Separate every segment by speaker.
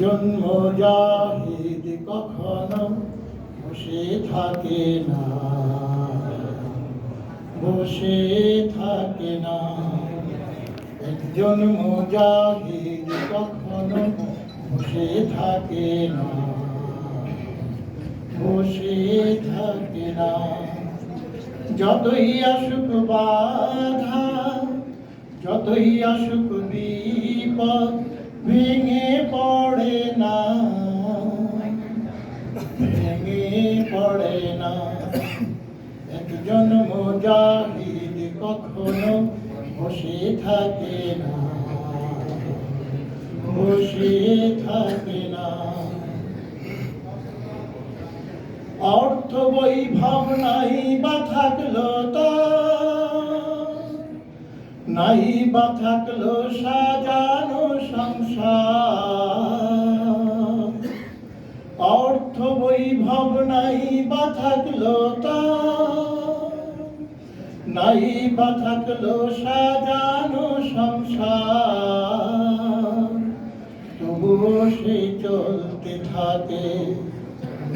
Speaker 1: জন্ম জাহিদ কখনো বসে থাকে না। বসে থাকে না। একজন মুজাহিদ কখনো বসে থাকে না। বসে থাকে না। যতই আসুক বাধা যতই আসুক বিপদ, ভেঙে পড়ে না। ভেঙে পড়ে না। একজন মুজাহিদ কখনো বসে থাকে না। বসে থাকে না। অর্থ বৈভব নাই বা থাকল তার। নাই বা থাকল সাজানো সংসার। অর্থ বৈভব নাই বা থাকল তার নাই বা থাকল সাজানো সংসার। তবুও সে চলতে থাকে,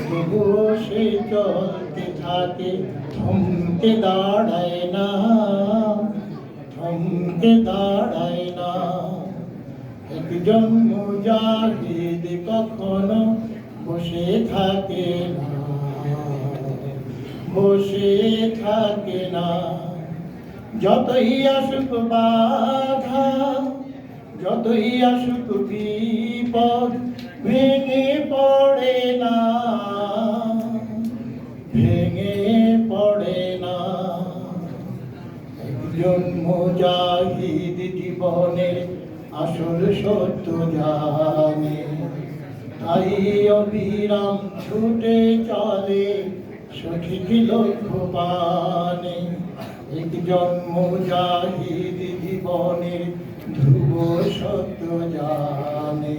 Speaker 1: তবুও সে চলতে থাকে থমকে দাঁড়ায় না। থমকে দাঁড়ায় না। একজন মুজাহিদ কখনো বসে থাকে না। বসে থাকে না। যতই আসুক বাধা, যতই আসুক বিপদ, ভেঙে পড়ে একজন মুজাহিদ জীবনের আসল সত্য জানে। তাই অবিরাম ছুটে চলে সঠিক লক্ষ্য পানে। একজন মুজাহিদ জীবনের ধ্রুব সত্য জানে।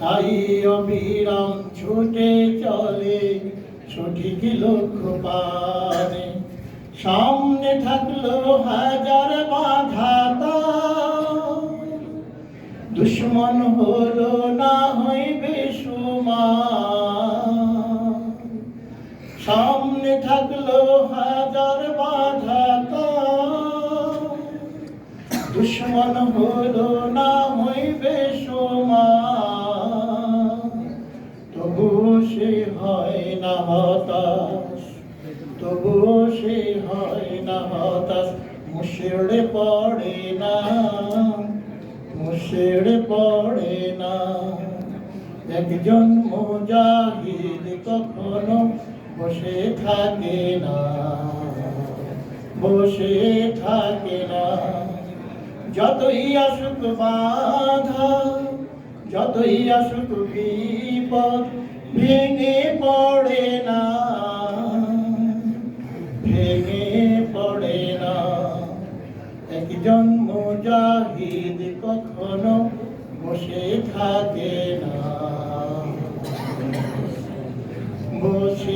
Speaker 1: তাই অবিরাম ছুটে চলে সঠিক লক্ষ্য পানে। সামনে থাকল হাজার বাধা। দুশ্মন হলো না হইবে সামনে থাকল হাজার বাধা। দুশ্মন হলো না হইবে সে হয় না হতাশ মুশেড়ে পড়ে না মুশেড়ে পড়ে না। একজন মুজাহিদ কখনো বসে থাকে না, বসে থাকে না। যতই আসুক বাধা, যতই আসুক বিপদ, ভেঙে পড়ে মুজাহিদ কখনো বসে থাকে না। বসে